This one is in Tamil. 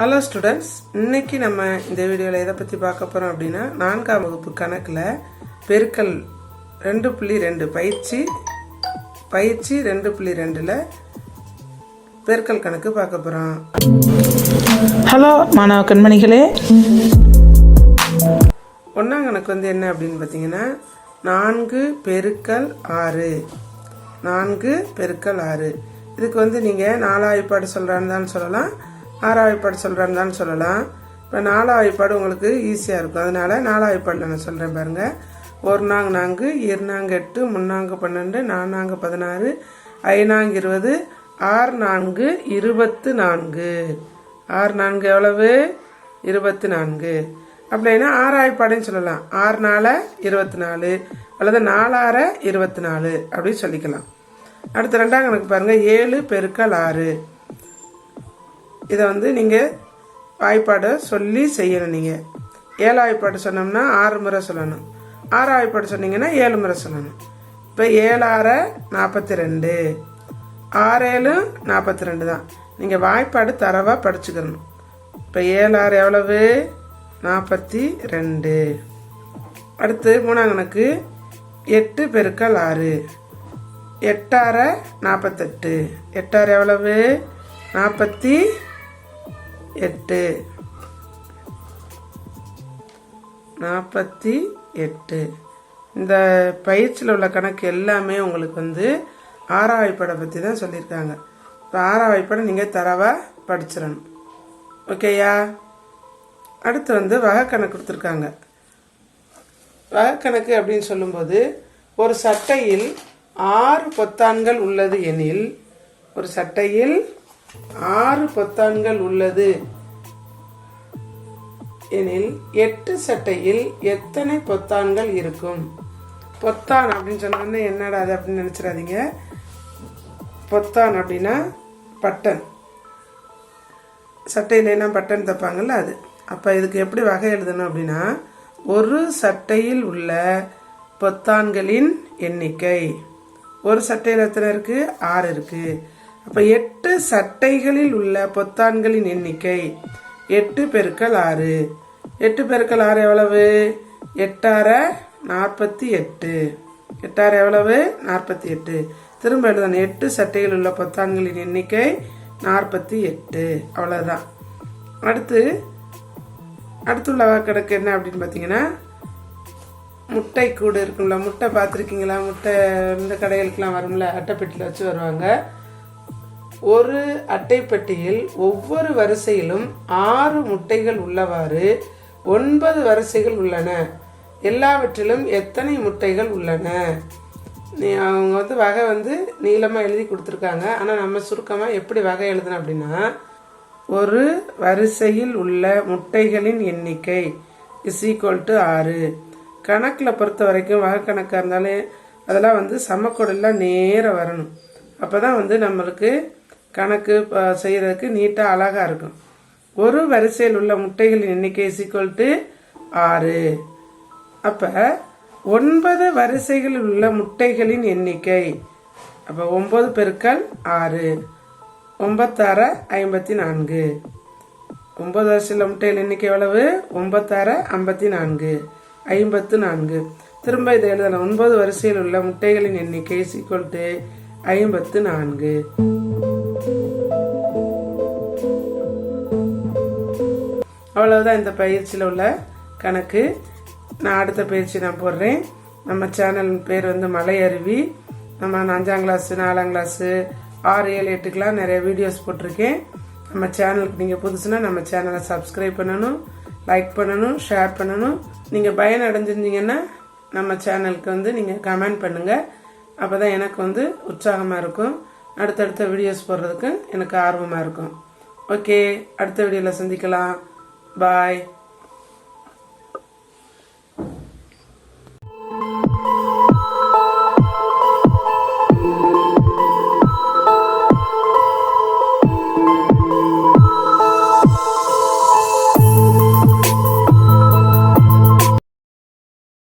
ஹலோ ஸ்டூடெண்ட்ஸ் இன்னைக்கு நம்ம இந்த வீடியோவில் எதை பற்றி பார்க்க போகிறோம் அப்படின்னா நான்காம் வகுப்பு கணக்கில் பெருக்கல் ரெண்டு புள்ளி ரெண்டு பயிற்சி பயிற்சி ரெண்டு புள்ளி ரெண்டில் பெருக்கல் கணக்கு பார்க்க போகிறோம் ஹலோ மாணவ கண்மணிகளே. ஒன்றாம் கணக்கு வந்து என்ன அப்படின்னு பார்த்தீங்கன்னா நான்கு பெருக்கல் ஆறு. நான்கு பெருக்கல் ஆறு. இதுக்கு வந்து நீங்கள் நாலாயிப்பாடு சொல்கிறாருந்தாலும் சொல்லலாம். ஆறாயிப்பாடு சொல்கிறாருந்தாலும் சொல்லலாம். இப்போ நாலாயிப்பாடு உங்களுக்கு ஈஸியாக இருக்கும். அதனால நாலாயிப்பாடில் நான் சொல்கிறேன் பாருங்கள் ஒரு நாங்க நான்கு இருநாங்க எட்டு முன்னாங்க பன்னெண்டு நானாங்கு பதினாறு ஐநாங்க இருபது ஆறு நான்கு இருபத்து நான்கு. ஆறு நான்கு எவ்வளவு? இருபத்தி நான்கு. அப்படின்னா ஆறாயிப்பாடுன்னு சொல்லலாம். ஆறு நால இருபத்தி நாலு அல்லது நாலாற இருபத்தி நாலு அப்படின்னு சொல்லிக்கலாம். அடுத்த ரெண்டாம் கணக்கு பாருங்கள் ஏழு பெருக்கல் ஆறு. இதை வந்து நீங்கள் வாய்ப்பாடை சொல்லி செய்யணும் நீங்கள் ஏழு வாய்ப்பாடு சொன்னோம்னா ஆறு முறை சொல்லணும். ஆறு வாய்ப்பாடு சொன்னீங்கன்னா ஏழு முறை சொல்லணும். இப்போ ஏழாற நாற்பத்தி ரெண்டு ஆறேழு நாற்பத்தி ரெண்டு தான். நீங்கள் வாய்ப்பாடு தரவாக படிச்சுக்கணும். இப்போ ஏழாறு எவ்வளவு? நாற்பத்தி ரெண்டு அடுத்து மூணாம் எட்டு பெருக்கல் ஆறு. எட்டாற நாற்பத்தெட்டு எட்டாறு எவ்வளவு? நாற்பத்தி எட்டு. நாற்பத்தி எட்டு. இந்த பயிற்சியில் உள்ள கணக்கு எல்லாமே உங்களுக்கு வந்து ஆறாவைப்படை பற்றி தான் சொல்லியிருக்காங்க. இப்போ ஆறாவைப்படை நீங்கள் தரவாக படிச்சிடணும். ஓகேயா? அடுத்து வந்து வகைக்கணக்கு கொடுத்துருக்காங்க. வகைக்கணக்கு அப்படின்னு சொல்லும்போது ஒரு சட்டையில் ஆறு பொத்தான்கள் உள்ளது எனில் ஒரு சட்டையில் ஆறு பொத்தான்கள் உள்ளது. எனில் எட்டு சட்டையில் எத்தனை பொத்தான்கள் இருக்கும்? பொத்தான் அப்படின்னு சொன்னோன்னே என்னடா அது அப்படின்னு நினச்சிடாதீங்க. பொத்தான் அப்படின்னா பட்டன். சட்டையில் என்ன பட்டன் தைப்பாங்கல்ல அது. அப்போ இதுக்கு எப்படி வகை எழுதணும் அப்படின்னா ஒரு சட்டையில் உள்ள பொத்தான்களின் எண்ணிக்கை. ஒரு சட்டையில் எத்தனை இருக்கு? ஆறு இருக்கு. அப்போ எட்டு சட்டைகளில் உள்ள பொத்தான்களின் எண்ணிக்கை எட்டு பெருக்கல் ஆறு. எட்டு பெருக்கல் ஆறு எவ்வளவு? எட்டார நாற்பத்தி எட்டு. எட்டாறு எவ்வளவு? நாற்பத்தி எட்டு. திரும்ப எழுதணும். எட்டு சட்டையில் உள்ள பொத்தான்களின் எண்ணிக்கை நாற்பத்தி எட்டு. அவ்வளோதான் அடுத்து அடுத்துள்ள கணக்கு என்ன அப்படின்னு பார்த்தீங்கன்னா முட்டை கூடு இருக்கும்ல. முட்டை பார்த்துருக்கீங்களா? முட்டை இந்த கடைகளுக்கெல்லாம் வரும்ல. அட்டைப்பெட்டியில் வச்சு வருவாங்க. ஒரு அட்டைப்பெட்டியில் ஒவ்வொரு வரிசையிலும் ஆறு முட்டைகள் உள்ளவாறு ஒன்பது வரிசைகள் உள்ளன. எல்லாவற்றிலும் எத்தனை முட்டைகள் உள்ளன? நீ அவங்க வந்து வகை வந்து நீளமாக எழுதி கொடுத்துருக்காங்க. ஆனால் நம்ம சுருக்கமாக எப்படி வகை எழுதணும் அப்படின்னா ஒரு வரிசையில் உள்ள முட்டைகளின் எண்ணிக்கை இஸ் ஈக்குவல் டு ஆறு. கணக்கில் பொறுத்த வரைக்கும் வகை கணக்காக இருந்தாலே அதெல்லாம் வந்து சமக்கோடெல்லாம் நேராக வரணும். அப்போ தான் வந்து நம்மளுக்கு கணக்கு செய்கிறதுக்கு நீட்டாக அழகாக இருக்கும். ஒரு வரிசையில் உள்ள முட்டைகளின் எண்ணிக்கை இஸ் டு ஆறு. அப்போ ஒன்பது வரிசைகளில் உள்ள முட்டைகளின் எண்ணிக்கை. அப்போ ஒம்பது பெருக்கள் ஆறு. ஒன்பத்தாறு ஐம்பத்தி நான்கு ஒம்பது வரிசையில் முட்டைகள் எண்ணிக்கை எவ்வளவு? ஒன்பத்தாறு ஐம்பத்தி நான்கு ஐம்பத்து நான்கு திரும்ப இதை எழுதலாம். ஒன்பது வரிசையில் உள்ள முட்டைகளின் எண்ணிக்கை சீக்வல் டு ஐம்பத்து நான்கு அவ்வளவுதான் இந்த பயிற்சியில் உள்ள கணக்கு. நான் அடுத்த பயிற்சி நான் போடுறேன். நம்ம சேனல் பேர் வந்து மலை அருவி நம்ம அஞ்சாம் கிளாஸு நாலாம் கிளாஸு ஆறு ஏழு எட்டுக்கெலாம் நிறைய வீடியோஸ் போட்டிருக்கேன். நம்ம சேனலுக்கு நீங்கள் புதுசுனா நம்ம சேனலை சப்ஸ்கிரைப் பண்ணணும் லைக் பண்ணணும் ஷேர் பண்ணணும். நீங்கள் பயன் அடைஞ்சிருந்தீங்கன்னா நம்ம சேனலுக்கு வந்து நீங்கள் கமெண்ட் பண்ணுங்கள் அப்போ தான் எனக்கு வந்து உற்சாகமாக இருக்கும். அடுத்தடுத்த வீடியோஸ் போடுறதுக்கு எனக்கு ஆர்வமாக இருக்கும். ஓகே அடுத்த வீடியோவில் சந்திக்கலாம். Bye.